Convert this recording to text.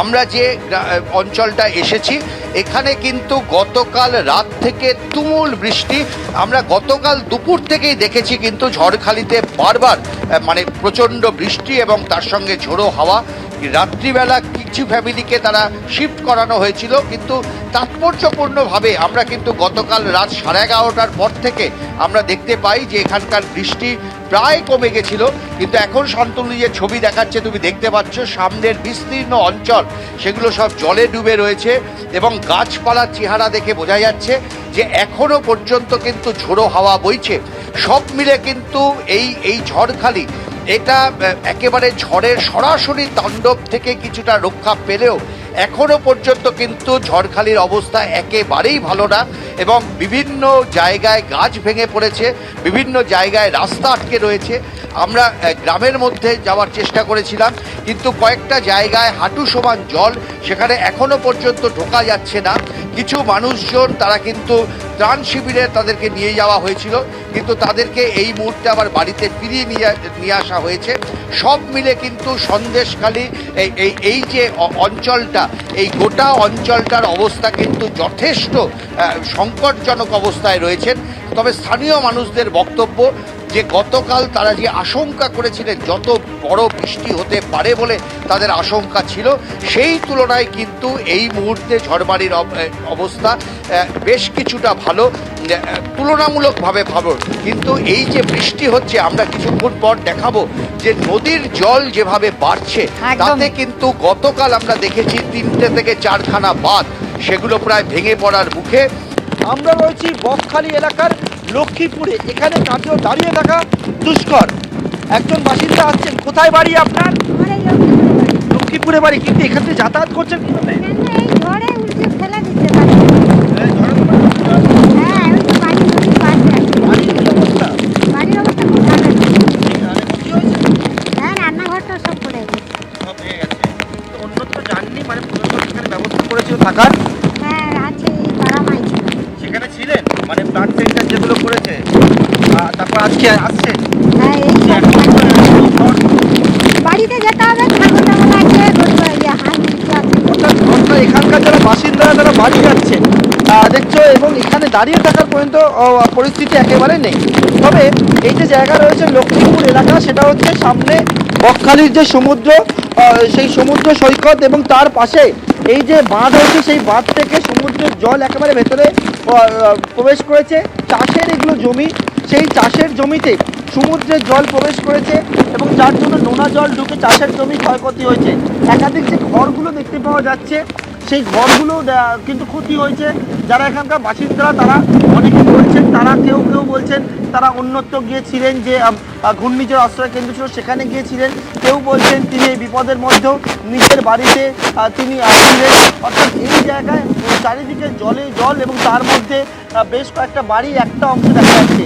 আমরা যে অঞ্চলটা এসেছি, এখানে কিন্তু গতকাল রাত থেকে তুমুল বৃষ্টি। আমরা গতকাল দুপুর থেকেই দেখেছি কিন্তু ঝড়খালিতে বারবার মানে প্রচণ্ড বৃষ্টি এবং তার সঙ্গে ঝোড়ো হাওয়া। রাত্রিবেলা কিছু ফ্যামিলিকে তারা শিফট করানো হয়েছিল, কিন্তু তাৎপর্যপূর্ণভাবে আমরা কিন্তু গতকাল রাত সাড়ে এগারোটার পর থেকে আমরা দেখতে পাই যে এখানকার বৃষ্টি প্রায় কমে গেছিল, কিন্তু এখন শান্তনু যে ছবি দেখাচ্ছে, তুমি দেখতে পাচ্ছ সামনের বিস্তীর্ণ অঞ্চল, সেগুলো সব জলে ডুবে রয়েছে এবং গাছপালার চেহারা দেখে বোঝা যাচ্ছে যে এখনও পর্যন্ত কিন্তু ঝোড়ো হাওয়া বইছে। সব মিলে কিন্তু এই এই ঝড়খালি, এটা একেবারে ঝড়ের সরাসরি তাণ্ডব থেকে কিছুটা রক্ষা পেলেও এখনও পর্যন্ত কিন্তু ঝড়খালির অবস্থা একেবারেই ভালো না এবং বিভিন্ন জায়গায় গাছ ভেঙে পড়েছে, বিভিন্ন জায়গায় রাস্তা আটকে রয়েছে। আমরা গ্রামের মধ্যে যাওয়ার চেষ্টা করেছিলাম, কিন্তু কয়েকটা জায়গায় হাঁটু সমান জল সেখানে এখনও পর্যন্ত ঢোকা যাচ্ছে না। কিছু মানুষজন, তারা কিন্তু ত্রাণ শিবিরে তাদেরকে নিয়ে যাওয়া হয়েছিল, কিন্তু তাদেরকে এই মুহূর্তে আবার বাড়িতে ফিরিয়ে নিয়ে নিয়ে আসা হয়েছে। সব মিলে কিন্তু সন্দেশখালী, এই এই এই যে অঞ্চলটা, এই গোটা অঞ্চলটার অবস্থা কিন্তু যথেষ্ট সংকটজনক অবস্থায় রয়েছেন। তবে স্থানীয় মানুষদের বক্তব্য যে গতকাল তারা যে আশঙ্কা করেছিলেন যত বড় বৃষ্টি হতে পারে বলে তাদের আশঙ্কা ছিল সেই তুলনায় কিন্তু এই মুহূর্তে ঝড়বাড়ির অব- অবস্থা বেশ কিছুটা ভালো তুলনামূলকভাবে ভালো। কিন্তু এই যে বৃষ্টি হচ্ছে আমরা কিছুক্ষণ পর দেখাবো যে নদীর জল যেভাবে বাড়ছে তাতে কিন্তু গতকাল আমরা দেখেছি তিনটে থেকে চারখানা বাঁধ সেগুলো প্রায় ভেঙে পড়ার মুখে। আমরা রয়েছি বকখালি এলাকার লক্ষ্মীপুরে। এখানে কাজেও দাঁড়িয়ে থাকা দুষ্কর। একজন বাসিন্দা আসছেন কোথায় বাড়ি আপনার? লক্ষ্মীপুরে বাড়ি। কিন্তু এখান থেকে যাতায়াত করছেন কীভাবে? থাকার। করেছে? তারপর আজকে আসছে? হ্যাঁ, এই যে সব এখন ঝড় বাড়িতে যেতে হবে এখানকার যারা বাসিন্দারা তারা বাড়ি যাচ্ছে। দেখছ এবং এখানে দাঁড়িয়ে থাকার পর্যন্ত পরিস্থিতি একেবারে নেই। তবে এই যে জায়গা রয়েছে লক্ষ্মীপুর এলাকা সেটা হচ্ছে সামনে বকখালির যে সমুদ্র সেই সমুদ্র সৈকত এবং তার পাশে এই যে বাঁধ হয়েছে, সেই বাঁধ থেকে সমুদ্রের জল একেবারে ভেতরে প্রবেশ করেছে। চাষের এগুলো জমি, সেই চাষের জমিতে সমুদ্রের জল প্রবেশ করেছে এবং যার জন্য নোনা জল ঢুকে চাষের জমি ক্ষয়ক্ষতি হয়েছে। একাধিক যে ঘরগুলো দেখতে পাওয়া যাচ্ছে সেই ঘরগুলো কিন্তু ক্ষতি হয়েছে। যারা এখানকার বাসিন্দারা তারা অনেকে বলছেন তারা কেউ কেউ বলছেন তারা অন্যত্র গিয়েছিলেন যে ঘূর্ণিঝড় আশ্রয় কেন্দ্র ছিল সেখানে গিয়েছিলেন। কেউ বলছেন তিনি এই বিপদের মধ্যেও নিজের বাড়িতে তিনি আহ, ছিলেন অর্থাৎ এই জায়গায় চারিদিকে জলে জল এবং তার মধ্যে বেশ কয়েকটা বাড়ি একটা অংশ দেখা যাচ্ছে।